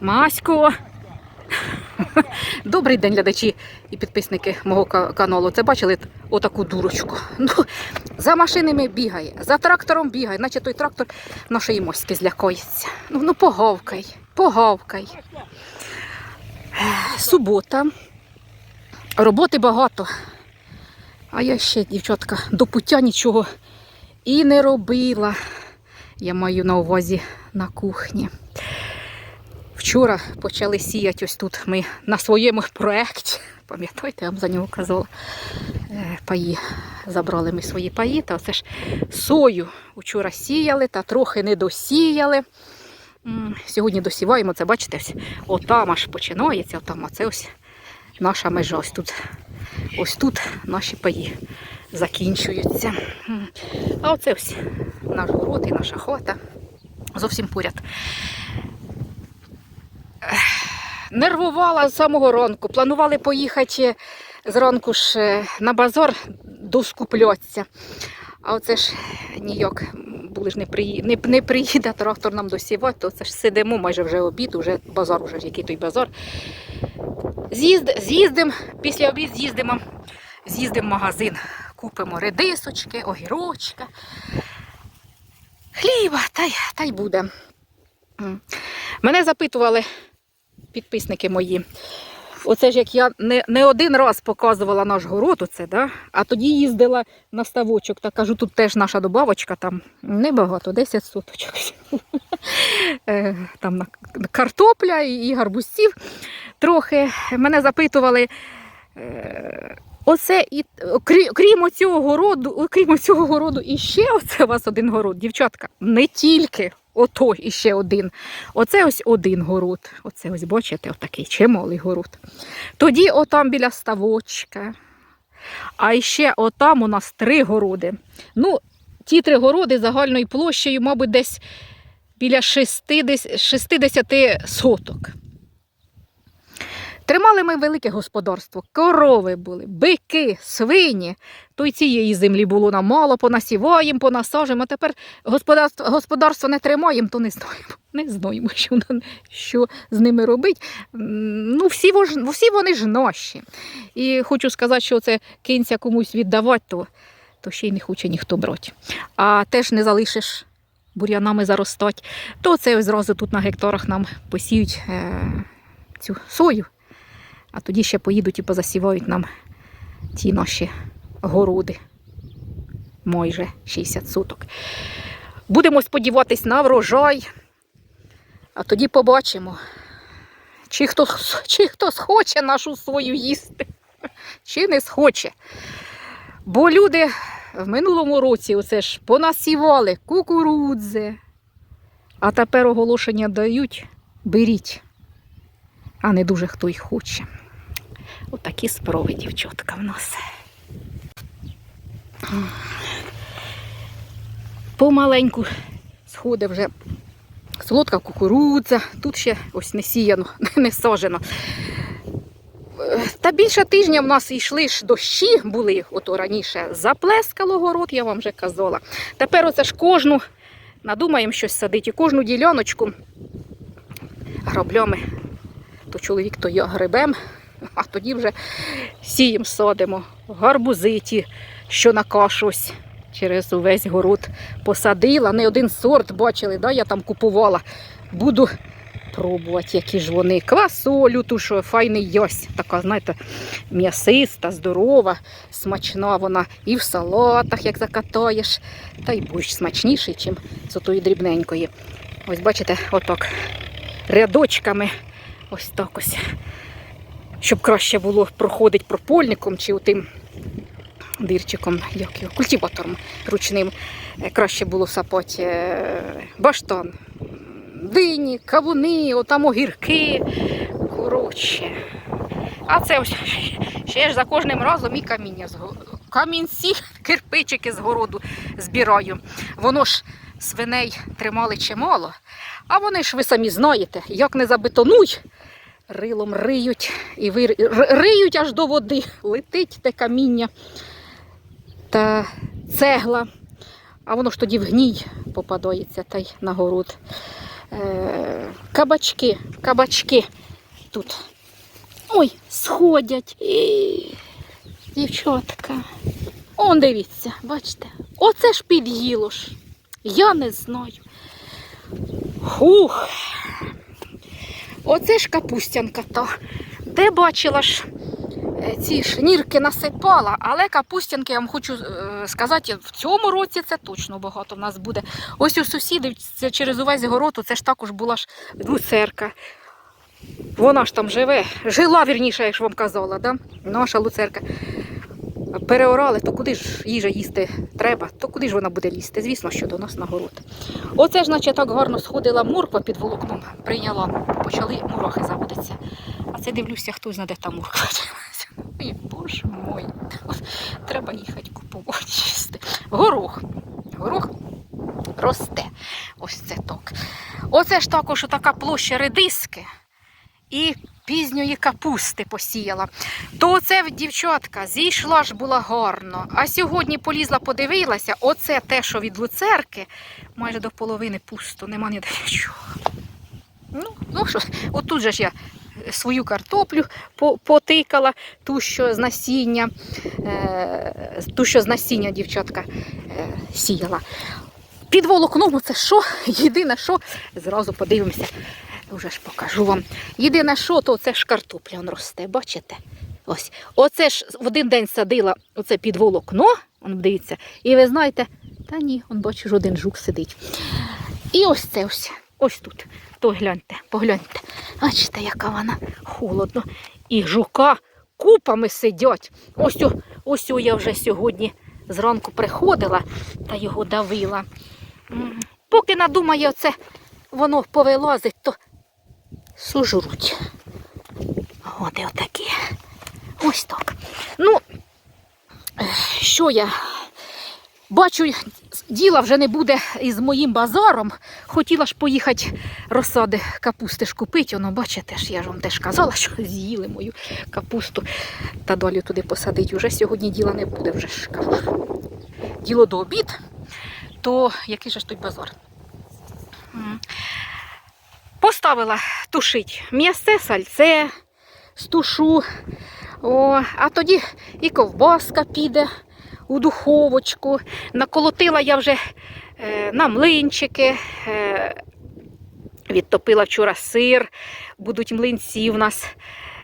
Масько. Добрий день, глядачі і підписники мого каналу. Це бачили отаку дурочку. Ну, за машинами бігає, за трактором бігає, наче той трактор нашої моськи злякається. Ну, ну погавкай, погавкай. Субота. Роботи багато. А я ще, дівчатка, до пуття нічого і не робила. Я маю на увазі на кухні. Вчора почали сіяти ось тут ми на своєму проєкті. Пам'ятаєте, я вам за нього казала. Е, Паї. Забрали ми свої паї, та оце ж сою вчора сіяли та трохи не досіяли. Сьогодні досіваємо, це бачите, ось отам аж починається, отам, а це ось наша межа. Ось тут, ось тут наші паї закінчуються. А оце ось наш город і наша хата. Зовсім поряд. Нервувала з самого ранку. Планували поїхати зранку ж е, на базар доскуплятися. А оце ж ніяк були ж не, приї... не, не приїде трактор нам досівати, то це ж сидимо майже вже обід, вже базар, уже який той базар. З'їзд... З'їздимо, після обід з'їздимо, з'їздимо в магазин, купимо редисочки, огірочка, хліба, та й, та й буде. Мене запитували підписники мої. Оце ж як я не, не один раз показувала наш город, оце, да? а тоді їздила на ставочок та кажу, тут теж наша добавочка, там небагато, 10 соточок. Е, Там картопля і гарбузців трохи. Мене запитували. е, Оце і крім, крім оцього городу, окрім оцього городу, і ще оце у вас один город, дівчатка, не тільки ото іще один. Оце ось один город. Оце ось, бачите, отакий чималий город. Тоді отам біля ставочка. А ще отам у нас три городи. Ну, ті три городи загальною площею, мабуть, десь біля 60, 60 соток. Тримали ми велике господарство, корови були, бики, свині. То й цієї землі було нам мало, понасіваємо, понасажимо. А тепер господарство, господарство не тримаємо, то не знаємо. Не знаємо, що, що з ними робити. Ну, всі, всі вони ж наші. І хочу сказати, що це кинця комусь віддавати, то, то ще й не хоче ніхто брати. А теж не залишиш бур'янами заростати, то це зразу тут на гектарах нам посіють е, цю сою. А тоді ще поїдуть і позасівають нам ті наші городи. Майже 60 суток. Будемо сподіватись на врожай, а тоді побачимо, чи хто, чи хто схоче нашу сою їсти, чи не схоче. Бо люди в минулому році оце ж понасівали кукурудзи, а тепер оголошення дають, беріть, а не дуже хто й хоче. Отакі спроби, дівчатка, в нас. Помаленьку сходить вже солодка кукурудза, тут ще ось не сіяно, не сажено. Та більше тижня в нас йшли ж дощі, були ото раніше. Заплескало город, я вам вже казала. Тепер оце ж кожну, надумаємо щось садити, кожну діляночку граблями, то чоловік, то я грибем, а тоді вже сієм садимо. Гарбузи ті, що на кашу ось через увесь город посадила. Не один сорт бачили, да, я там купувала. Буду пробувати, які ж вони. Квасолю, ту, що файний ясь, така, знаєте, м'ясиста, здорова, смачна вона і в салатах, як закатаєш, та й борщ смачніший, ніж з отої дрібненької. Ось бачите, отак рядочками, ось так ось. Щоб краще було проходити пропольником чи тим дирчиком, як його, культиватором ручним, е, краще було сапати е, баштан, дині, кавуни, отам огірки. Коротше. А це ще ж за кожним разом і каміння камінці, кирпичики з городу збираю. Воно ж свиней тримали чимало, а вони ж ви самі знаєте, як не забетонуй, рилом риють і ви риють аж до води. Летить те каміння та цегла. А воно ж тоді в гній попадається та й на город. е, кабачки, кабачки тут. Ой, сходять. І... Дівчатка. Он дивіться, бачите. Оце ж під'їло ж. Я не знаю. Хух. Оце ж капустянка то. Де бачила ж е, ці шнірки насипала, але капустянки, я вам хочу е, сказати, в цьому році це точно багато в нас буде. Ось у сусідів це через увесь город, це ж також була ж луцерка. Вона ж там живе, жила вірніше, як ж вам казала, да? наша люцерка. Переорали, то куди ж їжа їсти треба, то куди ж вона буде лізти? Звісно, що до нас на город. Оце ж, наче так гарно сходила морква під волокном, прийняла, почали мурахи заводитися. А це дивлюся, хто знає, де та морква. Ой, боже мой. Треба їхати купувати їсти. Горох. Горох росте. Ось це так. Оце ж також така площа редиски і пізньої капусти посіяла. То оце дівчатка зійшла ж була гарно. А сьогодні полізла, подивилася, оце те, що від луцерки, майже до половини пусто, нема ніде нічого. Ну, ну що, отут же ж я свою картоплю потикала, ту, що з насіння, е, ту, що з насіння дівчатка е, сіяла. Під волокном це що? Єдине, що зразу подивимося, вже ж покажу вам. Єдине, що, то це ж картопля он росте, бачите? Ось. Оце ж в один день садила оце під волокно, он дивіться, і ви знаєте, та ні, он бачу, один жук сидить. І ось це ось, ось тут. То гляньте, погляньте. Бачите, яка вона холодно. І жука купами сидять. Ось, ось я вже сьогодні зранку приходила та його давила. Поки надумає оце воно повилазить, то сужруть. От і отакі. Ось так. Ну, що я бачу, діла вже не буде із моїм базаром. Хотіла ж поїхати розсади капусти ж купити. Воно, бачите ж, я ж вам теж казала, що з'їли мою капусту та далі туди посадити. Уже сьогодні діла не буде, вже ж кажу. Діло до обід, то який же ж той базар? Поставила тушить м'ясце, сальце, стушу. О, а тоді і ковбаска піде у духовочку. Наколотила я вже е, на млинчики. Е, відтопила вчора сир. Будуть млинці в нас.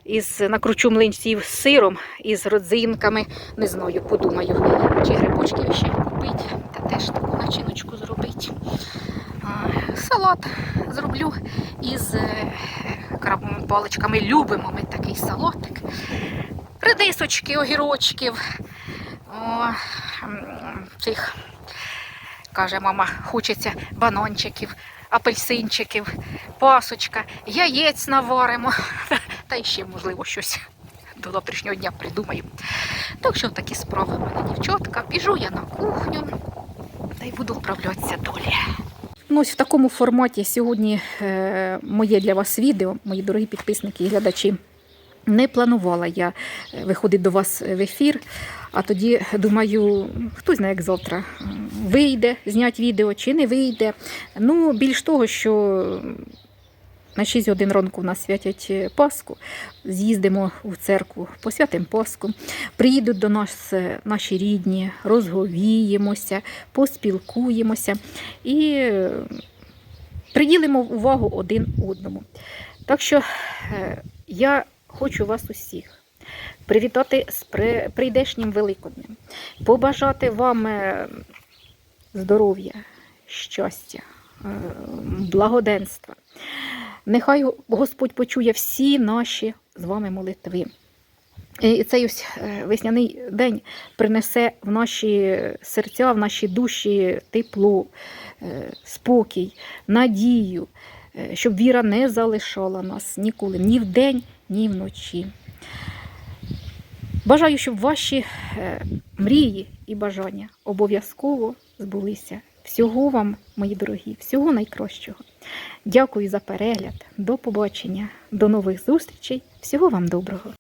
Із, накручу млинців з сиром і з родзинками. Не знаю, подумаю, чи грибочки ще купити, та теж таку начиночку зробити. Салат зроблю із е, крабовими паличками. Любимо ми такий салатик. Редисочки, огірочків. О, цих, каже мама, хочеться бананчиків, апельсинчиків, пасочка, яєць наваримо. Та ще, можливо, щось до завтрашнього дня придумаю. Так що такі справи в мене, дівчатка. Біжу я на кухню та й буду вправлятися долі. Ну, ось в такому форматі сьогодні е, моє для вас відео, мої дорогі підписники і глядачі. Не планувала я е, виходити до вас в ефір, а тоді думаю, хто знає, як завтра вийде зняти відео чи не вийде. Ну, більш того, що на 6 годин ранку в нас святять е, Пасху. З'їздимо в церкву, посвятимо Пасху. Приїдуть до нас е, наші рідні, розговіємося, поспілкуємося і е, приділимо увагу один одному. Так що я хочу вас усіх привітати з прийдешнім Великоднем, побажати вам здоров'я, щастя, благоденства. Нехай Господь почує всі наші з вами молитви. І цей ось е, весняний день принесе в наші серця, в наші душі тепло, е, спокій, надію, е, щоб віра не залишала нас ніколи, ні вдень, ні вночі. Бажаю, щоб ваші мрії і бажання обов'язково збулися. Всього вам, мої дорогі, всього найкращого. Дякую за перегляд. До побачення, до нових зустрічей. Всього вам доброго.